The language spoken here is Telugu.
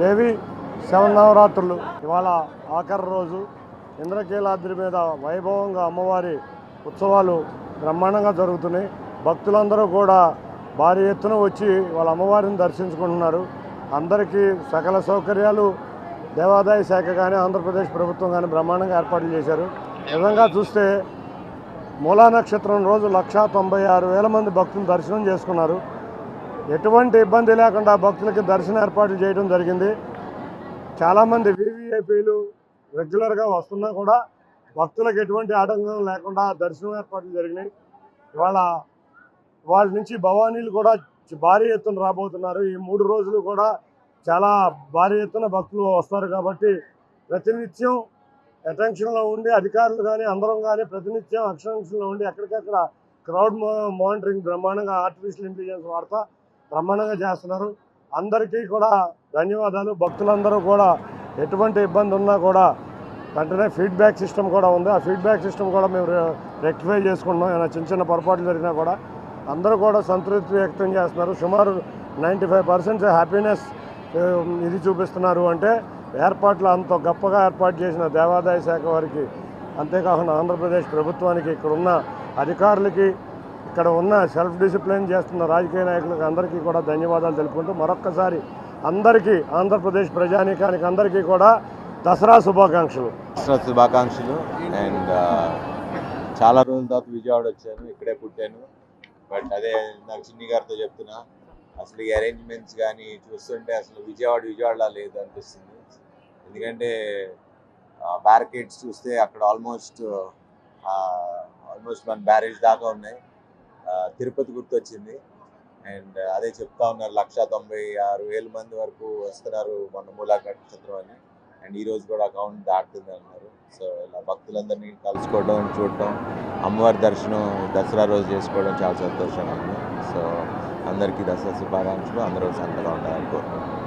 దేవి శవనవరాత్రులు ఇవాళ ఆఖరి రోజు ఇంద్రకీలాద్రి మీద వైభవంగా అమ్మవారి ఉత్సవాలు బ్రహ్మాండంగా జరుగుతున్నాయి. భక్తులందరూ కూడా భారీ ఎత్తున వచ్చి వాళ్ళ అమ్మవారిని దర్శించుకుంటున్నారు. అందరికీ సకల సౌకర్యాలు దేవాదాయ శాఖ కానీ ఆంధ్రప్రదేశ్ ప్రభుత్వం కానీ బ్రహ్మాండంగా ఏర్పాట్లు చేశారు. నిజంగా చూస్తే మూలా నక్షత్రం రోజు లక్షా తొంభై ఆరు వేల మంది భక్తులు దర్శనం చేసుకున్నారు. ఎటువంటి ఇబ్బంది లేకుండా భక్తులకి దర్శన ఏర్పాట్లు చేయడం జరిగింది. చాలామంది వివిఐపీలు రెగ్యులర్గా వస్తున్నా కూడా భక్తులకు ఎటువంటి ఆటంకం లేకుండా దర్శనం ఏర్పాట్లు జరిగినాయి. ఇవాళ వాళ్ళ నుంచి భవానీలు కూడా భారీ ఎత్తున రాబోతున్నారు. ఈ మూడు రోజులు కూడా చాలా భారీ ఎత్తున భక్తులు వస్తారు కాబట్టి ప్రతినిత్యం అటెన్షన్లో ఉండి అధికారులు కానీ అందరం కానీ ప్రతినిత్యం అటెన్షన్లో ఉండి ఎక్కడికక్కడ క్రౌడ్ మానిటరింగ్ బ్రహ్మాండంగా ఆర్టిఫిషియల్ ఇంటెలిజెన్స్ వాడతా బ్రహ్మాండంగా చేస్తున్నారు. అందరికీ కూడా ధన్యవాదాలు. భక్తులందరూ కూడా ఎటువంటి ఇబ్బంది ఉన్నా కూడా వెంటనే ఫీడ్బ్యాక్ సిస్టమ్ కూడా ఉంది. ఆ ఫీడ్బ్యాక్ సిస్టమ్ కూడా మేము రెక్టిఫై చేసుకుంటున్నాం. ఏమైనా చిన్న చిన్న పొరపాట్లు జరిగినా కూడా అందరూ కూడా సంతృప్తి వ్యక్తం చేస్తున్నారు. సుమారు నైంటీ ఫైవ్ పర్సెంట్ హ్యాపీనెస్ ఇది చూపిస్తున్నారు అంటే ఏర్పాట్లు అంత గొప్పగా ఏర్పాటు చేసిన దేవాదాయ శాఖ వారికి అంతేకాకుండా ఆంధ్రప్రదేశ్ ప్రభుత్వానికి ఇక్కడ ఉన్న అధికారులకి ఇక్కడ ఉన్న సెల్ఫ్ డిసిప్లిన్ చేస్తున్న రాజకీయ నాయకులకు అందరికీ కూడా ధన్యవాదాలు తెలుపుకుంటూ మరొక్కసారి అందరికీ ఆంధ్రప్రదేశ్ ప్రజానీకానికి అందరికీ కూడా దసరా శుభాకాంక్షలు. దసరా శుభాకాంక్షలు. అండ్ చాలా రోజుల తర్వాత విజయవాడ వచ్చాను ఇక్కడే పుట్టాను. బట్ అదే నాకు చిన్ని గారితో చెప్తున్నా అసలు ఈ అరేంజ్మెంట్స్ కానీ చూస్తుంటే అసలు విజయవాడ విజయవాడలా లేదు అనిపిస్తుంది. ఎందుకంటే బ్యారికేడ్స్ చూస్తే అక్కడ ఆల్మోస్ట్ ఆల్మోస్ట్ మన బ్యారేజ్ దాకా ఉన్నాయి. తిరుపతి గుర్తొచ్చింది. అండ్ అదే చెప్తా ఉన్నారు లక్ష తొంభై ఆరు వేల మంది వరకు వస్తున్నారు మన మూలాఘట్ నక్షత్రం అని. అండ్ ఈ రోజు కూడా అకౌంట్ దాటుతుంది అన్నారు. సో ఇలా భక్తులందరినీ కలుసుకోవడం చూడటం అమ్మవారి దర్శనం దసరా రోజు చేసుకోవడం చాలా సంతోషంగా ఉంది. సో అందరికీ దసరా శుభాకాంక్షలు అందరూ సంతగా ఉండాలని కోరుకుంటున్నాను